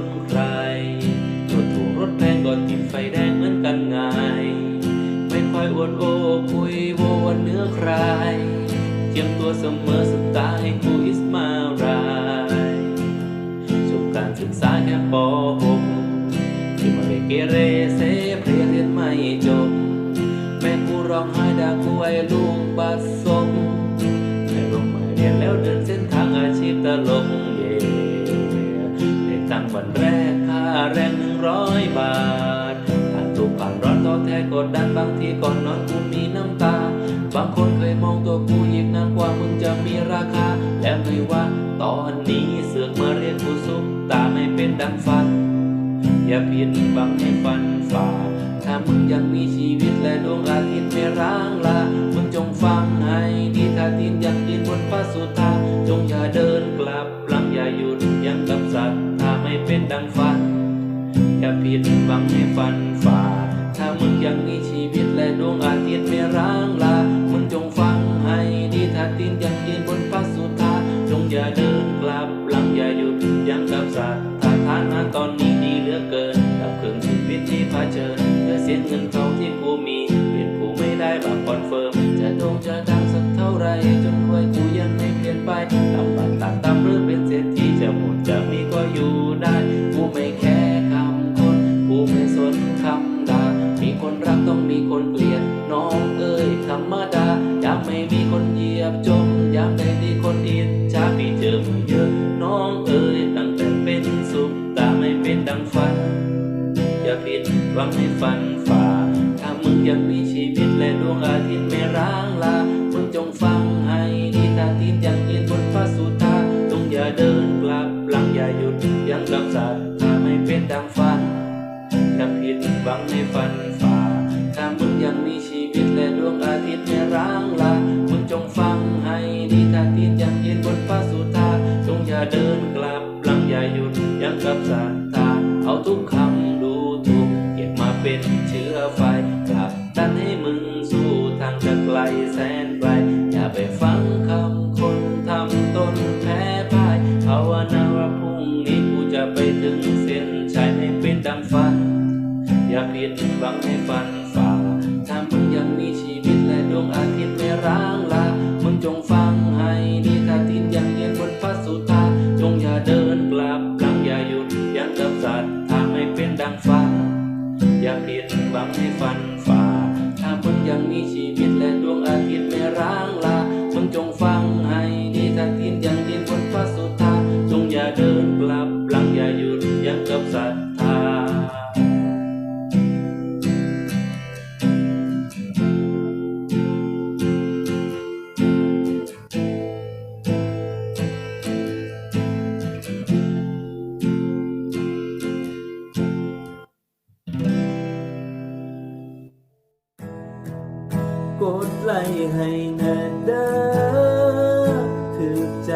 นใครรถถูกรถแพงก็ติดไฟแดงเหมือนกันไงไม่ค่อยอวดโอ้คุยโววันเนื้อใครเจียมตัวเสมอสไตล์กูอิสมาไรจบการศึกษาแค่ปมที่มาเรเกเรเซเพรียเรียนไม่จบ แม่กูร้องไห้ด่ากูไอ้ลูกบัดซบในโรงหมาเรียนแล้วเดินเส้นทางอาชีพตลก วันแรกค่าแรงหนึ่งร้อยบาทผ่านทุกข์ผ่านร้อนท้อแท้กดดันบางทีก่อนนอนกูมีน้ำตา บางคนเคยมองตัวกูอีกนานกว่ามึงจะมีราคา และไม่ว่าตอนนี้เสือกมาเรียกกูซุปตาไม่เป็นดังฝัน อย่าผิดหวังให้ฝันฝ่า ถ้ามึงยังมีชีวิตและดวงอาทิตย์ไม่ร้างลา มึงจงฟังให้ดีถ้าดินยังดินบนฟ้าสุธาจงอย่าเดินกลับ เป็นดังฝัน อย่าผิดหวังให้ฝันฝ่า ถ้ามึงยังมีชีวิตและดวงอาทิตย์ไม่ร้างลา มึงจงฟังให้ดีถ้าดินยังยืนบนฟ้าสุธาจงอย่าเดินกลับหลังอย่าหยุดยังกับสัตว์ถ้าฐานะตอนนี้ดีเหลือเกินกับเครื่องชีวิตที่เผชิญเพื่อเสียเงินทองที่กูมีเปลี่ยนกูไม่ได้แบบคอนเฟิร์มจะโด่งจะดังสักเท่าไรจนรวยกูยังไม่เปลี่ยนไป หวังให้ฝันฝ่า ถ้ามึงยังมีชีวิตและดวงอาทิตย์ไม่ร้างลา มึงจงฟังให้ดีตาทิตย์ยังยืนบนฟ้าสุธาจงอย่าเดินกลับหลังอย่าหยุดยังกับสัตว์ถ้าไม่เป็นดังฝันอย่าผิดหวังให้ฝันฝ่า ถ้ามึงยังมีชีวิตและดวงอาทิตย์ไม่ร้างลา มึงจงฟังให้ดีตาทิตย์ยังยืนบนฟ้าสุธาจงอย่าเดิน เป็นเชื้อไฟกลับดันให้มึงสู้ทางจะไกลแสนไกล อย่าไปฟังคำคนทำตนแพ้พ่ายภาวนาว่าพรุ่งนี้กูจะไปถึงเส้นชัยให้เป็นดังฝัน อย่าผิดหวังให้ฝันฝ่าถ้ามึงยังมีชีวิตและดวงอาทิตย์ไม่ร้างลา มึงจงฟังให้ดีถ้าทินยังเยืนบนฟ้าสุธาจงอย่าเดินกลับหลังอย่าหยุดยังกับสัตว์ถ้าไม่เป็นดังฝัน อย่าผิดหวังให้ฟันฝ่า ถ้ามึงยังมีชีวิตและดวงอาทิตย์ไม่ร้างลา กดไลค์ให้แน่เด้อถือใจ